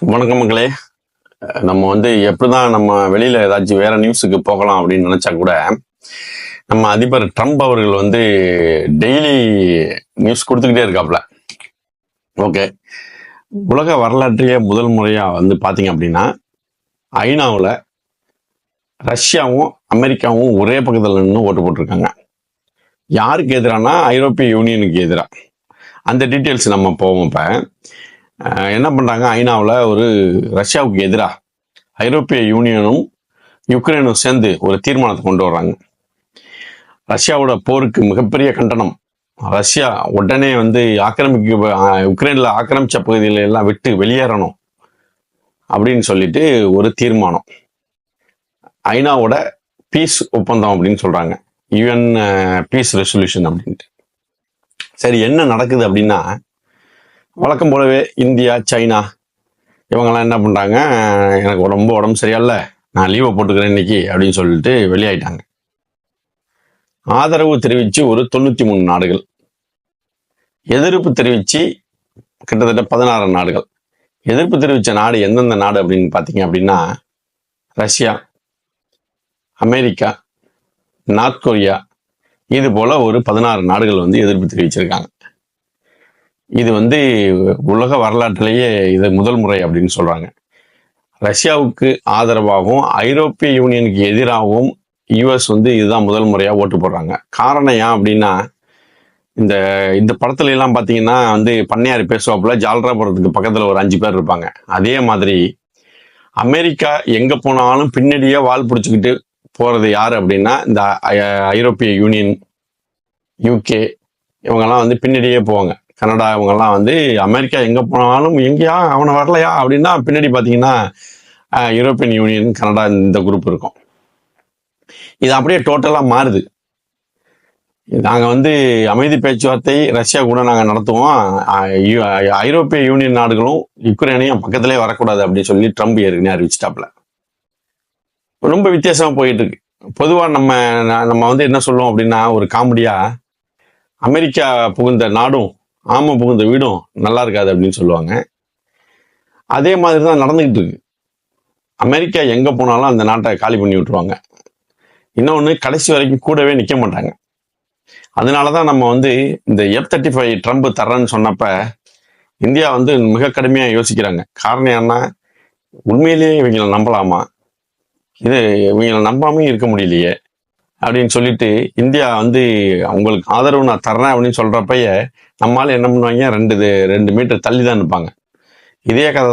வணக்கம் மக்களே. நம்ம வந்து எப்படிதான் நம்ம வெளியில ஏதாச்சும் வேற நியூஸுக்கு போகலாம் அப்படின்னு நினைச்சா கூட நம்ம அதிபர் ட்ரம்ப் அவர்கள் வந்து டெய்லி நியூஸ் கொடுத்துக்கிட்டே இருக்காப்ல ஓகே உலக வரலாற்றிலேயே முதல் முறையா வந்து பாத்தீங்க அப்படின்னா ஐநாவில் ரஷ்யாவும் அமெரிக்காவும் ஒரே பக்கத்தில் நின்று ஓட்டு போட்டிருக்காங்க. யாருக்கு எதிரானா? ஐரோப்பிய யூனியனுக்கு எதிராக அந்த டீட்டெயில்ஸ் நம்ம போவோம் இப்போ. என்ன பண்ணுறாங்க ஐநாவில் ஒரு ரஷ்யாவுக்கு எதிராக ஐரோப்பிய யூனியனும் யுக்ரைனும் சேர்ந்து ஒரு தீர்மானத்தை கொண்டு வர்றாங்க. ரஷ்யாவோட போருக்கு மிகப்பெரிய கண்டனம். ரஷ்யா உடனே வந்து ஆக்கிரமிக்க உக்ரைனில் ஆக்கிரமித்த ஆக்கிரமிச்ச பகுதிகளை எல்லாம் விட்டு வெளியேறணும் அப்படின்னு சொல்லிட்டு ஒரு தீர்மானம். ஐநாவோட பீஸ் ஒப்பந்தம் அப்படின்னு சொல்கிறாங்க யுஎன் பீஸ் ரெசல்யூஷன் அப்படின்ட்டு. சரி என்ன நடக்குது அப்படின்னா வழக்கம் போலவே இந்தியா சைனா இவங்கெல்லாம் என்ன பண்ணுறாங்க எனக்கு ரொம்ப உடம்பு சரியில்ல. நான் லீவை போட்டுக்கிறேன் இன்னைக்கு அப்படின்னு சொல்லிட்டு வெளியாயிட்டாங்க. ஆதரவு தெரிவித்து ஒரு தொண்ணூற்றி மூணு நாடுகள். எதிர்ப்பு தெரிவித்து கிட்டத்தட்ட பதினாறு நாடுகள். எதிர்ப்பு தெரிவித்த நாடு எந்தெந்த நாடு அப்படின்னு பார்த்தீங்க அப்படின்னா ரஷ்யா அமெரிக்கா நார்த் கொரியா இது போல் ஒரு பதினாறு நாடுகள் வந்து எதிர்ப்பு தெரிவிச்சிருக்காங்க. இது வந்து உலக வரலாற்றிலேயே இது முதல் முறை அப்படின்னு சொல்றாங்க. ரஷ்யாவுக்கு ஆதரவாகவும் ஐரோப்பிய யூனியனுக்கு எதிராகவும் யுஎஸ் வந்து இதுதான் முதல் முறையாக ஓட்டு போடுறாங்க. காரணம் ஏன் அப்படின்னா இந்த இந்த படத்துல எல்லாம் பார்த்தீங்கன்னா வந்து பண்ணையார் பேசுவாப்புல ஜால்ராபுரத்துக்கு பக்கத்தில் ஒரு அஞ்சு பேர் இருப்பாங்க. அதே மாதிரி அமெரிக்கா எங்க போனாலும் பின்னாடியே வால் பிடிச்சிக்கிட்டு போறது யார் அப்படின்னா இந்த ஐரோப்பிய யூனியன் யூகே இவங்கெல்லாம் வந்து பின்னாடியே போவாங்க. கனடா இவங்கெல்லாம் வந்து அமெரிக்கா எங்கே போனாலும் எங்கேயா அவனை வரலையா அப்படின்னா பின்னாடி பார்த்தீங்கன்னா யூரோப்பியன் யூனியன் கனடா இந்த குரூப் இருக்கும். இது அப்படியே டோட்டலாக மாறுது. நாங்கள் வந்து அமைதி பேச்சுவார்த்தை ரஷ்யா கூட நாங்கள் நடத்துவோம். ஐரோப்பிய யூனியன் நாடுகளும் யுக்ரைனையும் பக்கத்திலே வரக்கூடாது அப்படின்னு சொல்லி ட்ரம்ப் ஏற்கனவே அறிவிச்சிட்டாப்ல ரொம்ப வித்தியாசமாக போயிட்டு இருக்கு பொதுவாக நம்ம நம்ம வந்து என்ன சொல்லுவோம் அப்படின்னா ஒரு காமெடியாக அமெரிக்கா புகுந்த நாடும் ஆமை புகுந்த வீடும் நல்லா இருக்காது அப்படின்னு சொல்லுவாங்க. அதே மாதிரி தான் நடந்துக்கிட்டு இருக்கு. அமெரிக்கா எங்கே போனாலும் அந்த நாட்டை காலி பண்ணி விட்டுருவாங்க. இன்னொன்று கடைசி வரைக்கும் கூடவே நிற்க மாட்டாங்க. அதனால தான் நம்ம வந்து இந்த எஃப் தேர்ட்டி ஃபைவ் ட்ரம்ப் தர்றேன்னு சொன்னப்ப இந்தியா வந்து மிக கடுமையாக யோசிக்கிறாங்க. காரணம் என்ன உண்மையிலேயே இவங்களை நம்பலாமா? இது இவங்களை நம்பாமையும் இருக்க முடியலையே. அப்படின்னு சொல்லிட்டு இந்தியா வந்து உங்களுக்கு ஆதரவு நான் தர்றேன் அப்படின்னு சொல்றப்பய நம்மளால என்ன பண்ணுவாங்க? ரெண்டு ரெண்டு மீட்டர் தள்ளி தான் நிற்பாங்க இதே கதை